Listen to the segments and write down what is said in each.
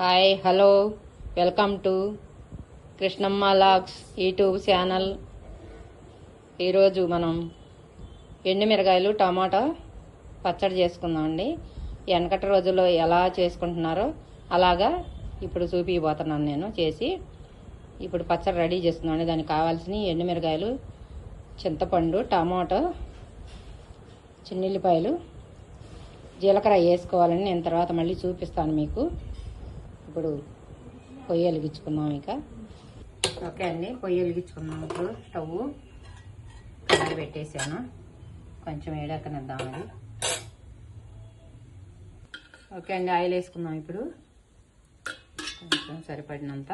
Hi hello welcome to Krishnamma logs YouTube channel. ఈరోజు మనం ఎండుమిరకాయలు టమాటా పచ్చడి చేసుకుందామండి వెనకటి రోజుల్లో ఎలా చేసుకుంటున్నారో అలాగా ఇప్పుడు చూపిపోతున్నాను నేను చేసి. ఇప్పుడు పచ్చడి రెడీ చేస్తున్నాను దానికి కావాల్సిన ఎండుమిరకాయలు చింతపండు టమాటో చిన్నుల్లిపాయలు జీలకర్ర వేసుకోవాలని నేను తర్వాత మళ్ళీ చూపిస్తాను మీకు. ఇప్పుడు పొయ్యి వెలిగించుకున్నాం ఇక. ఓకే అండి పొయ్యి వెలిగించుకున్నాం ఇప్పుడు. స్టవ్ కడాయి పెట్టేసాను కొంచెం వేడెక్కనిద్దాం అది. ఓకే అండి ఆయిల్ వేసుకుందాం ఇప్పుడు. కొంచెం సరిపడినంత.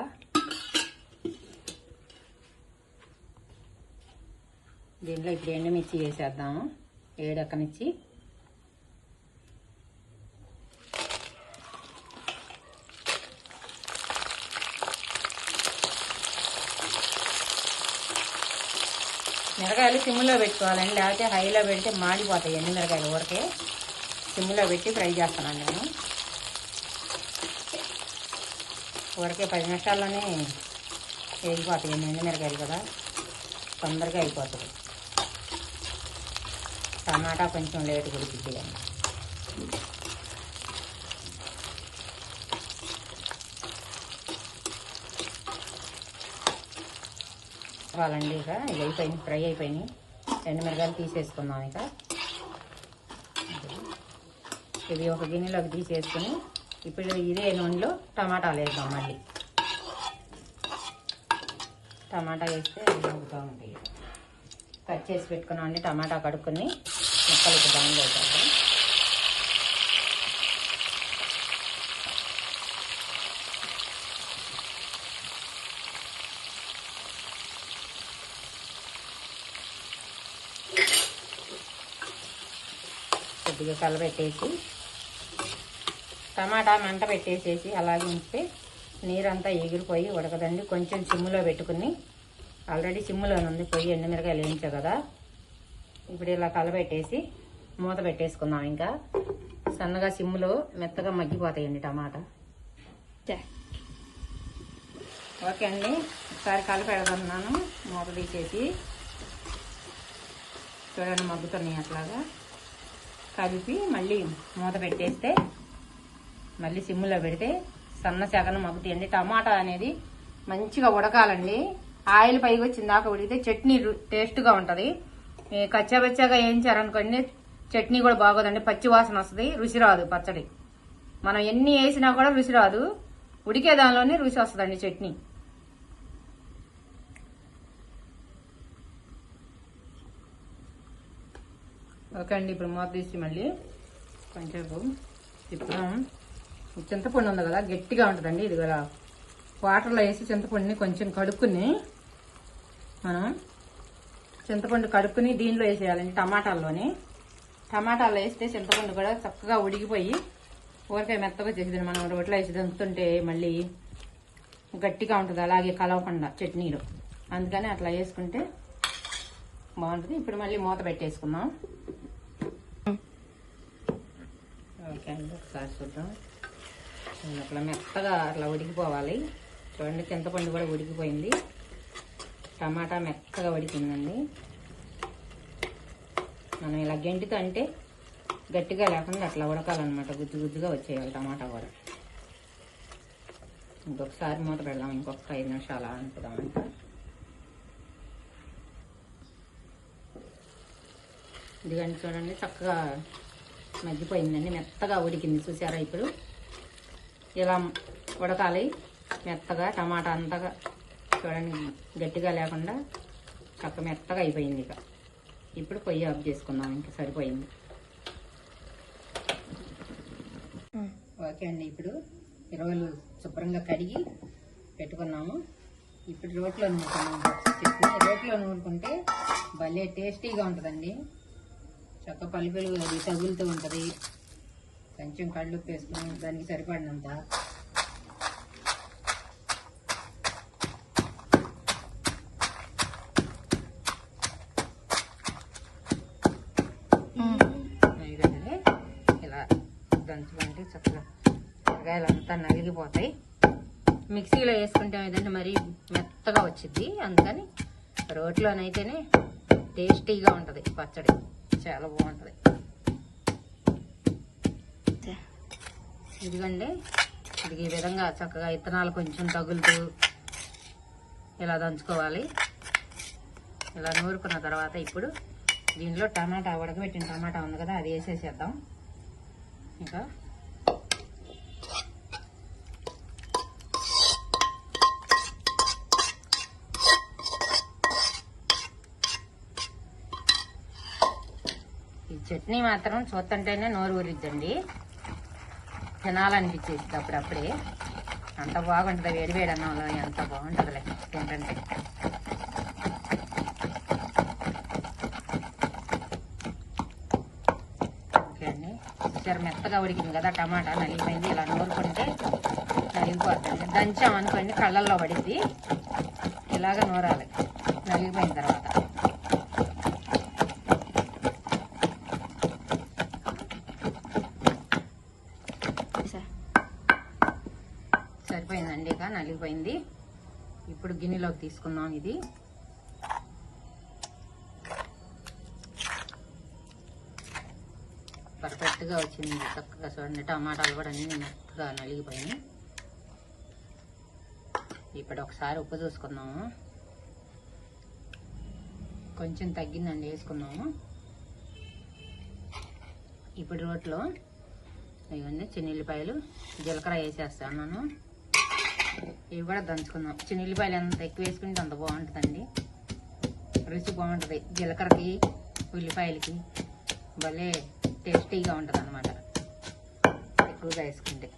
దీంట్లో ఇప్పుడు ఎండుమిర్చి వేసేద్దాము. ఏడెక్కనిచ్చి మిరకాయలు సిమ్లో పెట్టుకోవాలండి. లేకపోతే హైలో పెడితే మాడిపోతాయి ఎండు మిరకాయలు ఊరికే. సిమ్లో పెట్టి ఫ్రై చేస్తున్నాను నేను. ఊరికే పది నిమిషాల్లోనే వేగిపోతాయి ఎండు మిరకాయలు కదా. తొందరగా అయిపోతుంది టమాటా కొంచెం లేట్ ఉడికిద్ది అండి వాళ్ళండి ఇక. ఇది అయిపోయింది ఫ్రై అయిపోయినాయి. రెండు మిరగాయలు తీసేసుకుందాం ఇక. ఇది ఒక గిన్నెలోకి తీసేసుకుని ఇప్పుడు ఇదే నూనెలో టమాటాలు వేద్దాం మళ్ళీ. టమాటా వేస్తే అవుతూ ఉంటాయి కట్ చేసి పెట్టుకున్నాం అండి టమాటా కడుక్కుని ముక్కలకి బాగా అవుతాయి కొద్దిగా కలబెట్టేసి టమాటా మంట పెట్టేసేసి అలాగే ఉంచితే నీరంతా ఎగిరిపోయి ఉడకదండి. కొంచెం సిమ్ములో పెట్టుకుని ఆల్రెడీ సిమ్ములో ఉంది పొయ్యి ఎండుమిరకాయలు వేయించా కదా. ఇప్పుడు ఇలా కలబెట్టేసి మూత పెట్టేసుకుందాం ఇంకా. సన్నగా సిమ్ములో మెత్తగా మగ్గిపోతాయండి టమాటా. ఓకే అండి ఒకసారి కలిపెడదన్నాను మూత తీసేసి చూడండి మగ్గుతున్నాయి అట్లాగా. కలిపి మళ్ళీ మూత పెట్టేస్తే మళ్ళీ సిమ్లో పెడితే సన్న సెగన మగ్గుతాయండి టమాటా అనేది మంచిగా ఉడకాలండి. ఆయిల్ పైకి వచ్చిన దాకా ఉడికితే చట్నీ రు- టేస్ట్గా ఉంటుంది. కచ్చాబచ్చాగా వేయించారనుకోండి చట్నీ కూడా బాగోదండి. పచ్చి వాసన వస్తుంది రుచి రాదు పచ్చడి. మనం ఎన్ని వేసినా కూడా రుచి రాదు. ఉడికే దానిలోనే రుచి వస్తుందండి చట్నీ. ఓకే అండి ఇప్పుడు మూత తీసి మళ్ళీ కొంచెం తిప్పుదాం. చింతపండు ఉంది కదా గట్టిగా ఉంటుందండి ఇది కదా వాటర్లో వేసి చింతపండుని కొంచెం కడుక్కుని మనం చింతపండు కడుక్కుని దీనిలో వేసేయాలండి టమాటాల్లోని. టమాటాలు వేస్తే చింతపండు కూడా చక్కగా ఉడికిపోయి ఊరికాయ మెత్తగా చేసేది మనం రోట్లో వేసి దంచుతుంటే మళ్ళీ గట్టిగా ఉంటుంది అలాగే కలవకుండా చట్నీలో. అందుకని అట్లా వేసుకుంటే బాగుంటుంది. ఇప్పుడు మళ్ళీ మూత పెట్టేసుకుందాం. ఓకే అండి ఒకసారి చూద్దాం. అట్లా మెత్తగా అట్లా ఉడికిపోవాలి. చూడండి చింతపండు కూడా ఉడికిపోయింది. టమాటా మెత్తగా ఉడికిందండి. మనం ఇలా గెంటితో అంటే గట్టిగా లేకుండా అట్లా ఉడకాలన్నమాట. గుజ్జు గుజ్జుగా వచ్చేయాలి టమాటా కూడా. ఇంకొకసారి మూత పెడదాం ఇంకొక ఐదు నిమిషాలు అనుకుదాం ఇంకా ఇదిగండి చూడండి చక్కగా మగ్గిపోయిందండి. మెత్తగా ఉడికింది చూసారా ఇప్పుడు? ఇలా ఉడకాలి. మెత్తగా టమాటా అంతగా చూడండి గట్టిగా లేకుండా చక్క మెత్తగా అయిపోయింది ఇక. ఇప్పుడు పొయ్యి ఆఫ్ చేసుకుందాం ఇంకా సరిపోయింది. ఓకే అండి ఇప్పుడు ఇరవైలు శుభ్రంగా కడిగి పెట్టుకున్నాము. ఇప్పుడు రోట్లో నూరుకున్నాము. చట్నీ రోట్లో నూరుకుంటే భలే టేస్టీగా ఉంటుందండి. చక్క పలుపులు అది తగులుతూ ఉంటుంది. కొంచెం కళ్ళు వేసుకుని దానికి సరిపడినంత. ఇలా దంచుకుంటే చక్కగా కూరగాయలు అంతా నలిగిపోతాయి. మిక్సీలో వేసుకుంటే ఏదంటే మరి మెత్తగా వచ్చింది అందుకని రోట్లోనైతేనే టేస్టీగా ఉంటుంది పచ్చడి. చాలా బాగుంటుంది. ఇదిగండి. ఇది ఈ విధంగా చక్కగా ఇత్తనాలు కొంచెం తగులుతూ ఇలా దంచుకోవాలి. ఇలా నూరుకున్న తర్వాత ఇప్పుడు దీనిలో టమాటా ఉడకబెట్టిన టమాటా ఉంది కదా అది వేసేసేద్దాం. ఇంకా ఈ చట్నీ మాత్రం చూస్తుంటేనే నోరు ఊరిద్దండి. తినాలనిపించేది అప్పుడప్పుడే. అంత బాగుంటుంది వేడి వేడి అన్నంలో ఎంత బాగుంటుందిలే తింటుంటే. ఓకే అండి. చూసారు మెత్తగా ఉడికింది కదా టమాటా నలిగిపోయింది. ఇలా నోరుకుంటే నలిగిపోతుంది. దంచాం అనుకోండి కళ్ళల్లో పడిద్ది. ఇలాగ నూరాలి. నలిగిపోయిన తర్వాత. సరిపోయిందండి ఇక నలిగిపోయింది. ఇప్పుడు గిన్నెలోకి తీసుకుందాం ఇది. పర్ఫెక్ట్గా వచ్చింది చక్కగా చూడండి టమాటాలు కూడా అన్ని మెత్తగా నలిగిపోయినాయి. ఇప్పుడు ఒకసారి ఉప్పు చూసుకుందాము. కొంచెం తగ్గిందండి వేసుకుందాము. ఇప్పుడు రోట్లో ఇవన్నీ చిన్నెల్లిపాయలు జీలకర్ర వేసేస్తాను ఇవి కూడా దంచుకుందాం. చిన్నెల్లిపాయలు ఎంత ఎక్కువ వేసుకుంటే అంత బాగుంటుందండి. రుచి బాగుంటుంది. జీలకర్రకి ఉల్లిపాయలకి భలే టేస్టీగా ఉంటుంది అనమాట ఎక్కువగా వేసుకుంటే.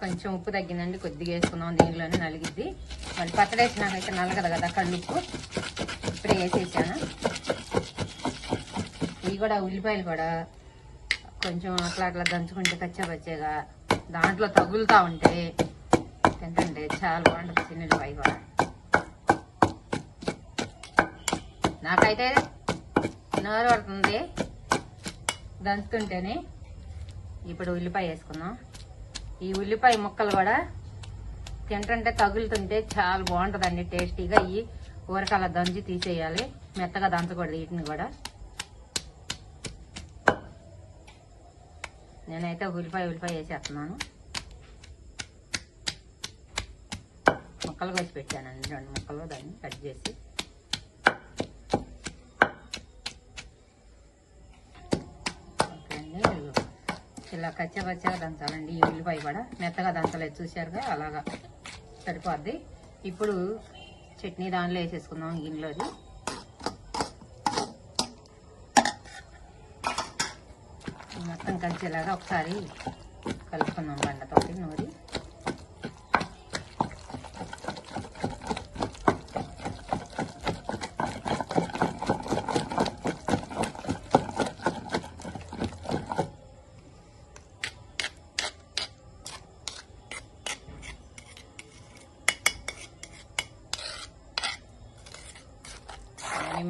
కొంచెం ఉప్పు తగ్గిందండి. కొద్దిగా వేసుకుందాం. దీనిలోనే నలిగిద్ది. మళ్ళీ పచ్చడి వేసినాకైతే నలగదు కదా కళ్ళుప్పు ఇప్పుడే వేసేసాను. కూడా ఉల్లిపాయలు కూడా కొంచెం అట్లా అట్లా దంచుకుంటే పచ్చాపచ్చేగా దాంట్లో తగులుతూ ఉంటే తింటుంటే చాలా బాగుంటుంది చిన్నపాయ కూడా. నాకైతే నోరు పడుతుంది దంచుతుంటేనే. ఇప్పుడు ఉల్లిపాయ వేసుకుందాం. ఈ ఉల్లిపాయ ముక్కలు కూడా తింటుంటే తగులుతుంటే చాలా బాగుంటుందండి టేస్టీగా ఈ ఊరకాల దంచి తీసేయాలి. మెత్తగా దంచకూడదు వీటిని కూడా. నేనైతే ఉల్లిపాయ ఉల్లిపాయ వేసేస్తున్నాను. ముక్కలు కోసి పెట్టానండి రెండు ముక్కలు దాన్ని కట్ చేసి. అండి. ఇలా కచ్చా పచ్చగా దంచాలండి. ఈ ఉల్లిపాయ కూడా మెత్తగా దంచలేదు చూశారుగా? అలాగా సరిపోద్ది. ఇప్పుడు చట్నీ దానిలో వేసేసుకుందాం గిన్నెలోది మొత్తం కలిసేలాగా ఒకసారి కలుపుకుందాం బండతోటి నూరి.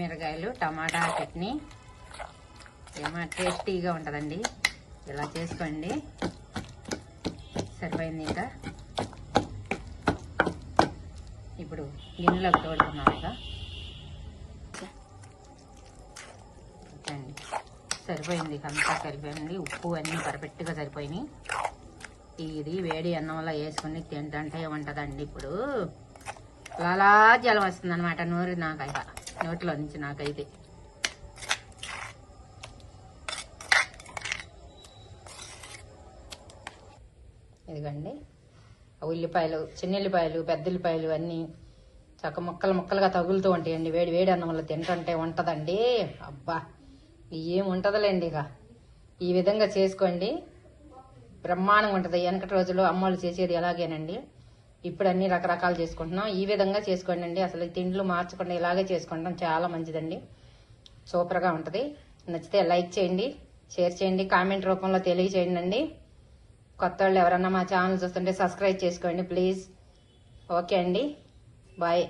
మిరగాయలు టమాటా చట్నీ. ఏమో టేస్టీగా ఉంటుందండి. ఇలా చేసుకోండి. సరిపోయింది ఇంకా? ఇప్పుడు గిన్నెలోకి తోడుకున్నాం ఇక ఓకే అండి సరిపోయింది అంతా సరిపోయింది. ఉప్పు అన్నీ పర్ఫెక్ట్గా సరిపోయినాయి. ఇది వేడి అన్నంలో వేసుకుని తింటుంటే ఉంటుందండి ఇప్పుడు? లాలా జలం వస్తుంది అనమాట నోరు నాకైతే. నోట్లో నుంచి నాకైతే. ఇదిగండి. ఆ ఉల్లిపాయలు పెద్ద ఉల్లిపాయలు అన్నీ చక్క ముక్కలు ముక్కలుగా తగులుతూ ఉంటాయండి. వేడి వేడి అన్నంలో తింటుంటే ఉంటుందండి. అబ్బా ఏం ఉంటుందిలేండి ఇక. ఈ విధంగా చేసుకోండి. బ్రహ్మాండంగా ఉంటుంది. వెనకటి రోజుల్లో అమ్మోళ్ళు చేసేది ఎలాగేనండి? ఇప్పుడు అన్ని రకరకాలు చేసుకుంటున్నాం. ఈ విధంగా చేసుకోండి అండి అసలు తిండ్లు మార్చకుండా ఇలాగే చేసుకుంటాం చాలా మంచిదండి. సూపర్గా ఉంటుంది. నచ్చితే లైక్ చేయండి షేర్ చేయండి కామెంట్ రూపంలో తెలియచేయండి అండి కొత్త వాళ్ళు ఎవరన్నా మా ఛానల్ చూస్తుంటే సబ్స్క్రైబ్ చేసుకోండి ప్లీజ్. ఓకే అండి. బాయ్.